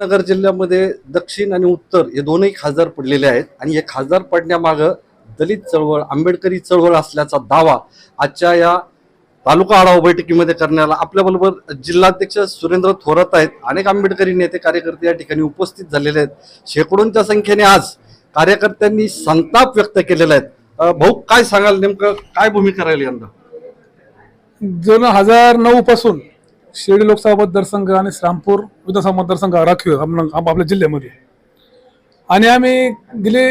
नगर जिल्ह्यामध्ये दक्षिण आणि उत्तर हे दोनही खासदार पडलेले आहेत. आणि हे खासदार पडण्यामागं दलित चळवळ आंबेडकरी चळवळ असल्याचा दावा आजच्या या तालुका आढावा बैठकीमध्ये करण्याला आपल्याबरोबर जिल्हाध्यक्ष सुरेंद्र थोरात आहेत. अनेक आंबेडकरी नेते कार्यकर्ते या ठिकाणी उपस्थित झालेले आहेत. शेकडोंच्या संख्येने आज कार्यकर्त्यांनी संताप व्यक्त केलेला आहे. भाऊ काय सांगाल? नेमकं काय भूमिका राहील यंदा? दोन हजार नऊ पासून शिर्डी लोकसभा मतदारसंघ आणि श्रामपूर विधानसभा मतदारसंघ राखीव आपल्या जिल्ह्यामध्ये. आणि आम्ही गेले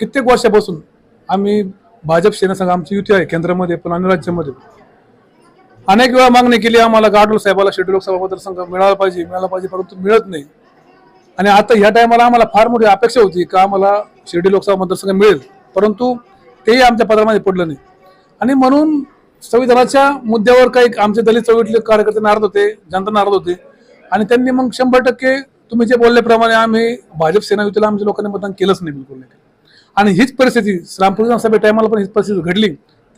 कित्येक वर्षापासून आम्ही भाजप सेनासंघ आमची युती आहे केंद्रामध्ये पण आणि राज्यामध्ये. अनेक वेळा मागणी केली आम्हाला गाडोल साहेबाला शिर्डी लोकसभा मतदारसंघ मिळाला पाहिजे मिळाला पाहिजे परंतु मिळत नाही. आणि आता ह्या टायमाला आम्हाला फार मोठी अपेक्षा होती का आम्हाला शिर्डी लोकसभा मतदारसंघ मिळेल परंतु तेही आमच्या पदरामध्ये पडलं नाही. आणि म्हणून संविधानाच्या मुद्द्यावर काही आमचे दलित चळवळीतले कार्यकर्ते नाराज होते जनता नाराज होते. आणि त्यांनी मग शंभर टक्के तुम्ही जे बोलल्याप्रमाणे आम्ही भाजप सेना युतीला आमच्या लोकांनी मतदान केलंच नाही बिलकुल नाही. आणि हीच परिस्थिती रामपूर विधानसभे टायमाला पण हीच परिस्थिती घडली.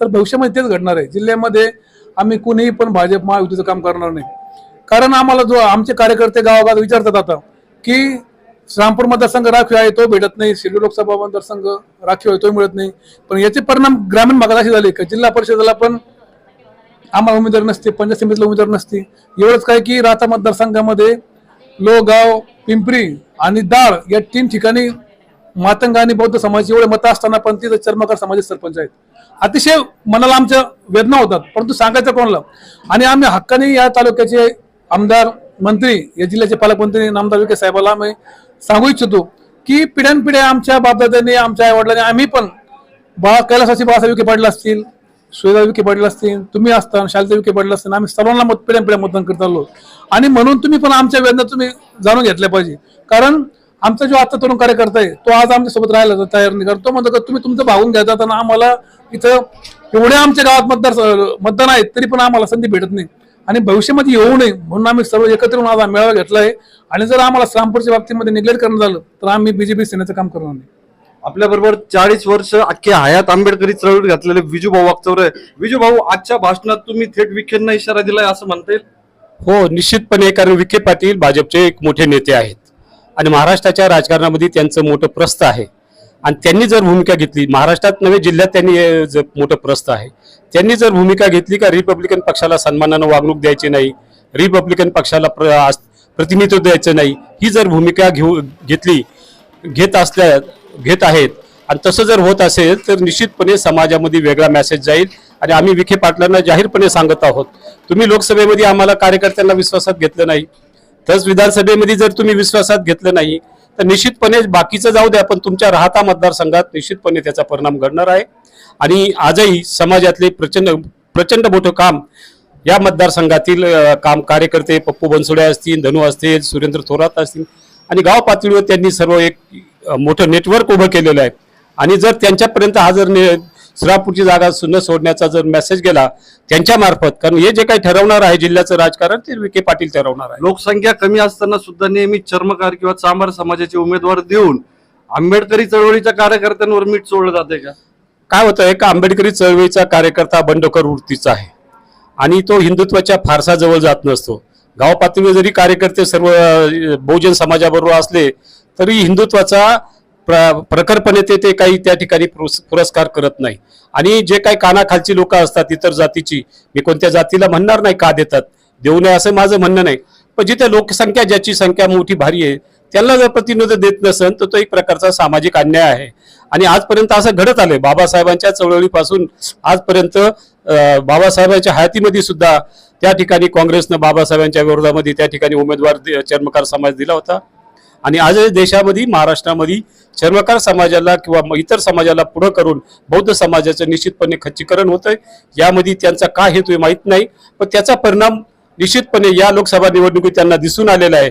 तर भविष्यामध्ये तेच घडणार आहे. जिल्ह्यामध्ये आम्ही कुणीही पण भाजप महायुतीचं काम करणार नाही. कारण आम्हाला जो आमचे कार्यकर्ते गावागावात विचारतात आता की श्रामपूर मतदारसंघ राखीव आहे तो भेटत नाही. शिर्डी लोकसभा मतदारसंघ राखीव आहे तो मिळत नाही. पण याचे परिणाम ग्रामीण भागात असे झाले की जिल्हा परिषदेला पण आम्हाला उमेदवार नसते पंचायत समितीला उमेदवार नसते. एवढंच काय की राहता मतदारसंघामध्ये लोहगाव पिंपरी आणि दाळ या तीन ठिकाणी मातंग आणि बौद्ध समाज एवढे मतं असताना पण तिथं चर्मकार समाजाचे सरपंच आहेत. अतिशय मनाला आमच्या वेदना होतात परंतु सांगायचं कोणाला? आणि आम्ही हक्काने या तालुक्याचे आमदार मंत्री या जिल्ह्याचे पालकमंत्री नामदार विखे साहेबाला आम्ही सांगू इच्छितो की पिढ्यानपिढ्या आमच्या बापदाद्यांनी आमच्या आईवडिलांनी आम्ही पण बा कैलासाची बाळासाहेब विखे पाटील असतील सुवेदा विखे पाटील असतील तुम्ही असता शालिता विखे पाटील असतील आम्ही सर्वांना मत पिढ्या पिढ्या मतदान करत आलो. आणि म्हणून तुम्ही पण आमच्या वेदना तुम्ही जाणून घेतल्या पाहिजे. कारण आमचा जो आता तरुण कार्यकर्ता आहे तो आज आमच्यासोबत राहिला राहायला तयार नाही. कारण तो म्हणतो का तुम्ही तुमचं भागून घ्यायचा आणि आम्हाला इथं एवढे आमच्या गावात मतदार मतदान आहेत तरी पण आम्हाला संधी भेटत नाही. आणि भविष्यामध्ये येऊ नये म्हणून आम्ही सर्व एकत्र येऊन आज मेळावा घेतला आहे आणि जर आम्हाला श्रामपूरच्या बाबतीमध्ये निग्लेक्ट करणं झालं तर आम्ही बीजेपी सेनेचं काम करणार नाही. आपल्या बरोबर चाळीस वर्ष अख्ख्या हयात आंबेडकरी चळवळीत घातलेले विजू भाऊ वागचौरे विजू भाऊ आजच्या भाषणात तुम्ही थेट विखेंना इशारा दिलाय असं म्हणता येईल? हो निश्चितपणे कारण विखे पाटील भाजपचे एक मोठे नेते आहेत. आणि महाराष्ट्राच्या राजकारणामध्ये त्यांचं मोठं प्रस्थ आहे. आणि त्यांनी जर भूमिका घेतली महाराष्ट्रात नव्हे जिल्ह्यात त्यांनी मोठं प्रस्थ आहे. त्यांनी जर भूमिका घेतली का रिपब्लिकन पक्षाला सन्मानानं वागणूक द्यायची नाही रिपब्लिकन पक्षाला प्र- प्रतिनिधित्व द्यायचं नाही ही जर भूमिका घेऊ घेतली घेत असल्या घेत आहेत आणि तसं जर होत असेल तर निश्चितपणे समाजामध्ये वेगळा मेसेज जाईल आणि आम्ही विखे पाटलांना जाहीरपणे सांगत आहोत. तुम्ही लोकसभेमध्ये आम्हाला कार्यकर्त्यांना विश्वासात घेतलं नाही. तस विधानसभेमध्ये जर तुम्ही विश्वासात घेतलं नाही तर निश्चितपणे बाकीचं जाऊ द्या पण तुमच्या राहता मतदारसंघात निश्चितपणे त्याचा परिणाम घडणार आहे. आणि आजही समाजातले प्रचंड प्रचंड मोठं काम या मतदारसंघातील काम कार्यकर्ते पप्पू बनसोडे असतील धनु असतील सुरेंद्र थोरात असतील आणि गाव पातळीवर त्यांनी सर्व एक मोठं नेटवर्क उभं केलेलं आहे. आणि जर त्यांच्यापर्यंत हा जर श्रापूरची जागा न सोडण्याचा जर मेसेज गेला त्यांच्या मार्फत कारण हे जे काही ठरवणार आहे जिल्ह्याचं राजकारण ते विखे पाटील ठरवणार आहे. लोकसंख्या कमी असताना सुद्धा नेहमी चर्मकार किंवा चांभार समाजाचे उमेदवार देऊन आंबेडकरी चळवळीच्या कार्यकर्त्यांवर मीठ चोळलं जाते का? काय होतं एका आंबेडकरी चळवळीचा कार्यकर्ता बंडखोर वृत्तीचा आहे. आणि तो हिंदुत्वाच्या फारसा जवळ जात नसतो. गाव पातळीवर जरी कार्यकर्ते सर्व बहुजन समाजाबरोबर असले तरी हिंदुत्वाचा प्र- प्रखरपणे ते ते काही त्या ठिकाणी पुरस्कार करत नाही. आणि जे काही कानाखालची लोक असतात इतर जातीची मी कोणत्या जातीला म्हणणार नाही का देतात देऊ नये असं माझं म्हणणं नाही. पण जिथे लोकसंख्या ज्याची संख्या मोठी भारी आहे त्यांना जर प्रतिनिधित्व देत नसेल तर तो एक प्रकारचा सामाजिक अन्याय आहे. आणि आजपर्यंत असं घडत आलंय. बाबासाहेबांच्या चळवळीपासून आजपर्यंत बाबासाहेबांच्या हयातीमध्ये सुद्धा त्या ठिकाणी काँग्रेसनं बाबासाहेबांच्या विरोधामध्ये त्या ठिकाणी उमेदवार चर्मकार समाज दिला होता. आणि आज देशामध्ये महाराष्ट्रामध्ये चर्मकार समाजाला किंवा इतर समाजाला पुढं करून बौद्ध समाजाचं निश्चितपणे खच्चीकरण होतंय. यामध्ये त्यांचा काय हेतू आहे माहीत नाही पण त्याचा परिणाम निश्चितपणे या लोकसभा निवडणुकीत त्यांना दिसून आलेला आहे.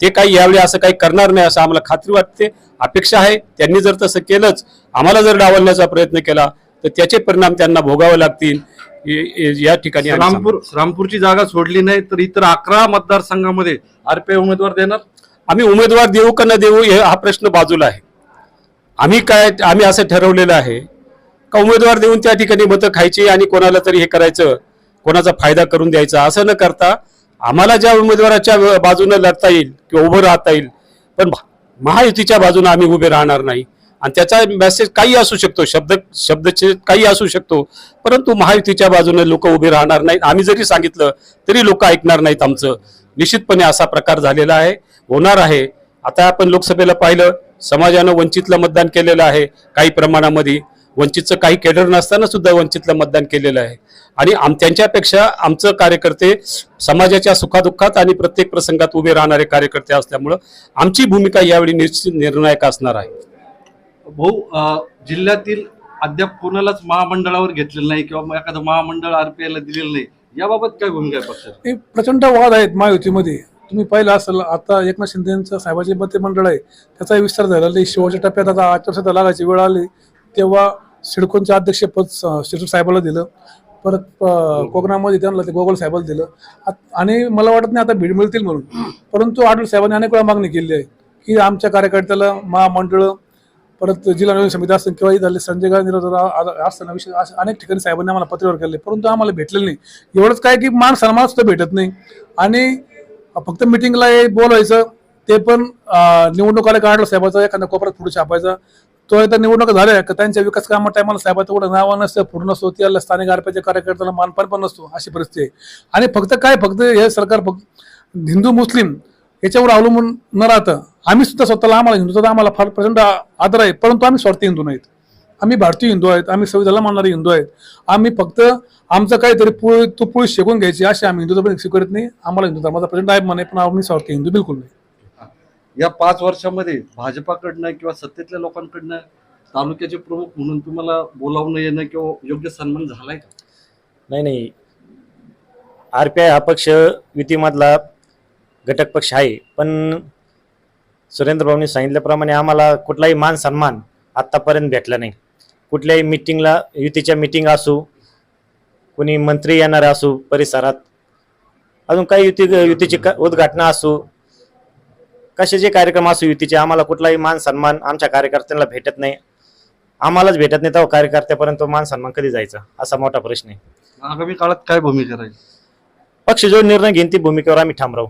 ते काही यावेळी असं काही करणार नाही असं आम्हाला खात्री वाटते. अपेक्षा आहे त्यांनी जर तसं केलंच आम्हाला जर डावलण्याचा प्रयत्न केला तर त्याचे परिणाम त्यांना भोगावे लागतील. या ठिकाणी रामपूर रामपूरची जागा सोडली नाही तर इतर अकरा मतदारसंघामध्ये आरपीआय उमेदवार देणार? आम्ही उमेदवार देऊ का न देऊ हे हा प्रश्न बाजूला आहे. आम्ही काय आम्ही असं ठरवलेलं आहे का उमेदवार देऊन त्या ठिकाणी मतं खायची आणि कोणाला तरी हे करायचं कोणाचा फायदा करून द्यायचा असं न करता आम्हाला ज्या उमेदवाराच्या बाजूनं लढता येईल किंवा उभं राहता येईल पण भा- महायुतीच्या बाजूनं आम्ही उभे राहणार नाही. आणि त्याचा मेसेज काही असू शकतो शब्द शब्दचे काही असू शकतो परंतु महायुतीच्या बाजूने लोक उभे राहणार नाहीत. आम्ही जरी सांगितलं तरी लोक ऐकणार नाहीत आमचं. निश्चितपणे असा प्रकार झालेला आहे. होणार आहे. आता आपण लोकसभेला पाहिलं समाजानं वंचितला मतदान केलेलं आहे काही प्रमाणामध्ये. वंचितचं काही केडर नसताना सुद्धा वंचितला मतदान केलेलं आहे. आणि आम त्यांच्यापेक्षा आमचं कार्यकर्ते समाजाच्या सुखादुःखात आणि प्रत्येक प्रसंगात उभे राहणारे कार्यकर्ते असल्यामुळं आमची भूमिका यावेळी निश्चित निर्णायक असणार आहे. भाऊ जिल्ह्यातील अद्याप कोणालाच महामंडळावर घेतलेलं नाही किंवा मग एखादं महामंडळ आरपीआय ला दिलेलं नाही. याबाबत काय भूमिका आहे पक्षाची हे प्रचंड वाद आहेत महायुतीमध्ये तुम्ही पाहिलं असेल आता एकनाथ शिंदेचं साहेबाचे मंडळ आहे त्याचाही विस्तार झाला. नाही शेवटच्या टप्प्यात आता आचारसंहिता लागायची वेळ आली तेव्हा सिडकोनचं अध्यक्षपद शिरू साहेबाला दिलं. परत कोकणामध्ये त्यांना ते गोगल साहेबाला दिलं. आणि मला वाटत नाही आता भीड मिळतील म्हणून. परंतु आडूळ साहेबांनी अनेक वेळा मागणी केली आहे की आमच्या कार्यकर्त्याला महामंडळ परत जिल्हा नियोजन समिती असतील किंवा झाले संजय गांधी असताना विषय अनेक ठिकाणी साहेबांनी आम्हाला पत्रावर केले. परंतु आम्हाला भेटलेलं नाही. एवढंच काय की मान सन्मान सुद्धा भेटत नाही. आणि फक्त मिटिंगला बोलवायचं. ते पण निवडणुकाला काढलं साहेबाचा एखाद्या कोपऱ्यात पुढे छापायचा. तो एकदा निवडणुका झाल्या का त्यांच्या विकास कामा टायमाला साहेबाचं एवढं नाव नसतं पूर्ण नसतो त्याला स्थानिक आरपीच्या कार्यकर्त्याला मानपान पण नसतो अशी परिस्थिती आहे. आणि फक्त काय फक्त हे सरकार फक्त हिंदू मुस्लिम याच्यावर अवलंबून न राहतं. आम्ही सुद्धा स्वतःला आम्हाला हिंदूचा आम्हाला फार प्रचंड आदर आहे परंतु आम्ही स्वार्थी हिंदू नाहीत. आम्ही भारतीय हिंदू आहेत आम्ही संविधानाला मानणारे हिंदू आहेत. आम्ही फक्त आमचं काहीतरी पोळी तू पोळी शेकून घ्यायची अशी आम्ही हिंदू धर्म स्वीकारत नाही. आम्हाला हिंदू धर्माचा प्रचंड आहे पण आम्ही स्वार्थी हिंदू बिलकुल नाही. या पाच वर्षामध्ये भाजपाकडनं किंवा सत्तेतल्या लोकांकडनं तालुक्याचे प्रमुख म्हणून तुम्हाला बोलावणं येणं किंवा योग्य सन्मान झालाय का? नाही नाही. आर पी आय हा पक्ष युतीमधला घटक पक्ष आहे पण सुरेंद्र भाऊनी सांगितल्याप्रमाणे आम्हाला कुठलाही मान सन्मान आत्तापर्यंत भेटला नाही. कुठल्याही मिटिंगला युतीच्या मिटिंग असू कोणी मंत्री येणारे असू परिसरात अजून काही युती युतीची उद्घाटनं असू कशाचे कार्यक्रम असू युतीचे आम्हाला कुठलाही मान सन्मान आमच्या कार्यकर्त्यांना भेटत नाही. आम्हालाच भेटत नाही तेव्हा कार्यकर्त्यापर्यंत मान सन्मान कधी जायचा? असा मोठा प्रश्न आहे. आगामी काळात काय भूमिका राहील? पक्ष जो निर्णय घेईन ती भूमिकेवर आम्ही ठाम राहू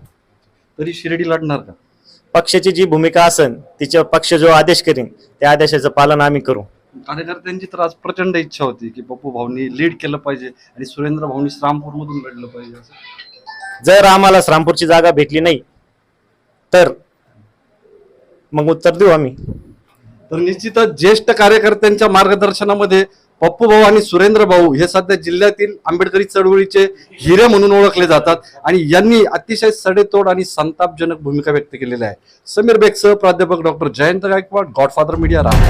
तरी शिर्डी लढणार का? पक्षाची जी भूमिका असेल तिच्या पक्ष जो आदेश करीन त्या आदेशाचं पालन आम्ही करू. कार्यकर्त्यांची तर आज प्रचंड इच्छा होती की पप्पू भाऊनी लीड केलं पाहिजे आणि सुरेंद्र भाऊनी श्रामपूर मधून लढलं पाहिजे असं. जर आम्हाला श्रामपूरची जागा भेटली नाही तर मग उत्तर देऊ आम्ही. तर निश्चितच ज्येष्ठ कार्यकर्त्यांच्या मार्गदर्शनामध्ये पप्पू भाऊ आणि सुरेंद्र भाऊ हे सध्या जिल्ह्यातील आंबेडकरी चळवळीचे हिरे म्हणून ओळखले जातात आणि यांनी अतिशय सडेतोड आणि संतापजनक भूमिका व्यक्त केलेली आहे. समीर बेगसह प्राध्यापक doctor Jayant Gaikwad godfather media Ram